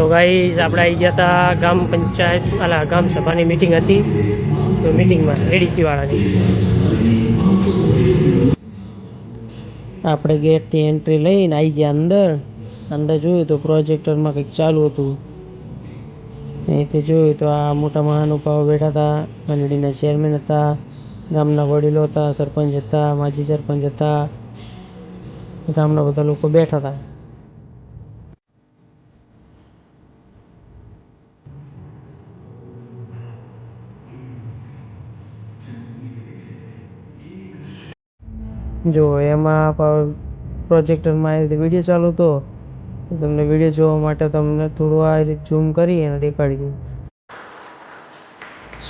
તો ગાઈઝ આપણે આવી ગયા હતા ગામ પંચાયત, અલા, ગામ સભાની મિટિંગ હતી. તો મિટિંગમાં એડીસી વાળાની. આપણે ગેટથી એન્ટ્રી લઈને આવી ગયા અંદર. અંદર જોયું તો પ્રોજેક્ટરમાં કંઈક ચાલુ હતું. અહીંથી જોયું તો આ મોટા મહાનુભાવો બેઠા હતા મંડળીના ચેરમેન હતા, ગામના વડીલો હતા, સરપંચ હતા, માજી સરપંચ હતા. ગામના બધા લોકો બેઠા હતા જો એમાં પ્રોજેક્ટરમાં આવી રીતે વીડિયો ચાલુ તો તમને વીડિયો જોવા માટે તમને થોડું આ રીતે ઝૂમ કરી અને દેખાડી દઉં.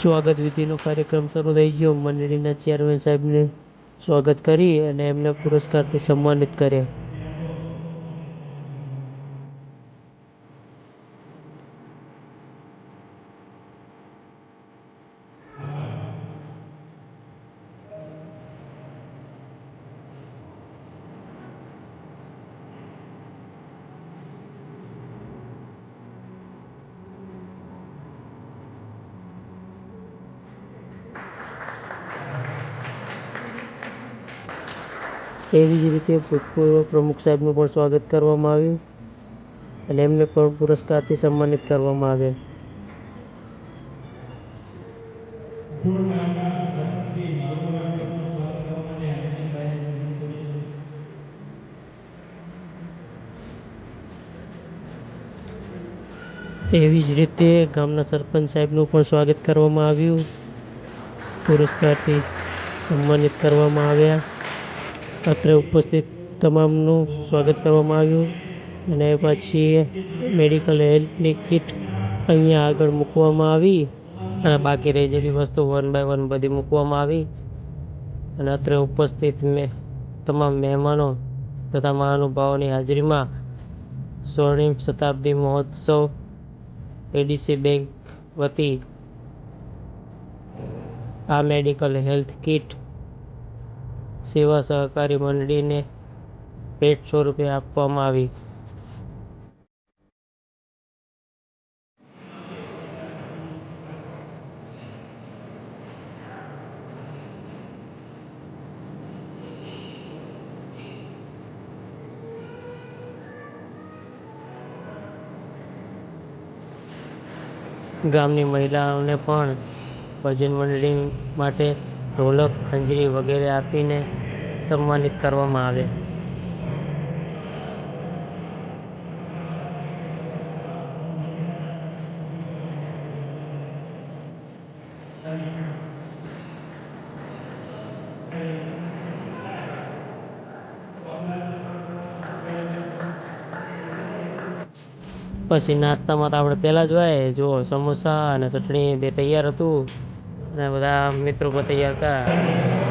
સ્વાગત વિધિનો કાર્યક્રમ શરૂ થઈ ગયો. મંડળીના ચેરમેન સાહેબને સ્વાગત કરી અને એમને પુરસ્કારથી સન્માનિત કર્યા. એવી જ રીતે ભૂતપૂર્વ પ્રમુખ સાહેબનું પણ સ્વાગત કરવામાં આવ્યું અને એમને પણ પુરસ્કારથી સન્માનિત કરવામાં આવ્યા. એવી જ રીતે ગામના સરપંચ સાહેબનું પણ સ્વાગત કરવામાં આવ્યું. પુરસ્કારથી સન્માનિત કરવામાં આવ્યા. અત્રે ઉપસ્થિત તમામનું સ્વાગત કરવામાં આવ્યું અને પછી મેડિકલ હેલ્થની કીટ અહીંયા આગળ મૂકવામાં આવી અને બાકી રહેલી વસ્તુ વન બાય વન બધી મૂકવામાં આવી. અને અત્રે ઉપસ્થિત મેં તમામ મહેમાનો તથા મહાનુભાવોની હાજરીમાં સ્વર્ણિમ શતાબ્દી મહોત્સવ એડીસી બેંક વતી આ મેડિકલ હેલ્થ કીટ સેવા સહકારી મંડળીને ભેટ સ્વરૂપે આપવામાં આવી. ગામની મહિલાઓને પણ ભજન મંડળી માટે ઢોલક, ખંજરી વગેરે આપીને સન્માનિત કરવામાં આવે. પછી નાસ્તામાં તો આપણે પહેલાં જ હોય જો સમોસા અને ચટણી બે તૈયાર હતું. અને બધા મિત્રો પણ તૈયાર હતા.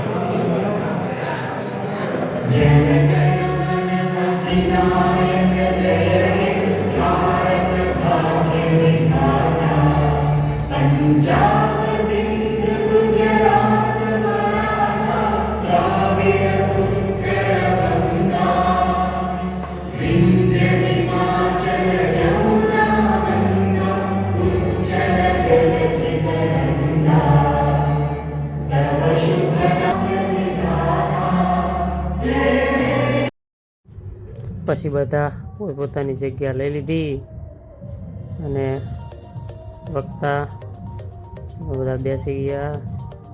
जनगणमनमधिनायक जय પછી બધા પોતપોતાની જગ્યા લઈ લીધી અને વક્તા બધા બેસી ગયા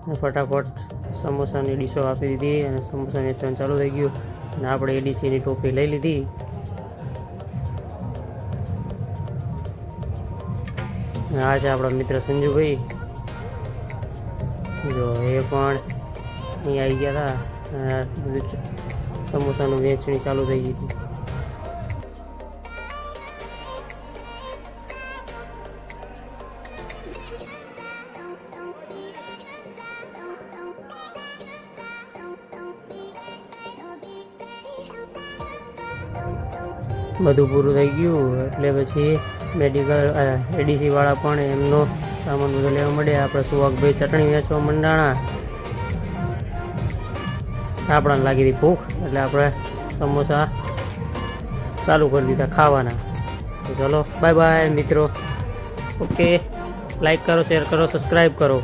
અને ફટાફટ સમોસાની ડીશો આપી દીધી અને સમોસા વેચવાનું ચાલુ થઈ ગયું અને આપણે એડીસીની ટોપી લઈ લીધી. આ છે આપણા મિત્ર સંજુભાઈ. જો એ પણ અહીં આવી ગયા હતા સમોસાનું વેચણી ચાલુ થઈ ગઈ હતી. બધું પૂરું થઈ ગયું. એટલે પછી મેડિકલ એડીસીવાળા પણ એમનો સામાન બધો લેવા મળ્યા આપણે સુવાગભાઈ ચટણી વેચવા મંડાણા આપણાને લાગી હતી ભૂખ. એટલે આપણે સમોસા ચાલુ કરી દીધા ખાવાના. ચલો બાય બાય મિત્રો. ઓકે લાઈક કરો શેર કરો સબસ્ક્રાઈબ કરો.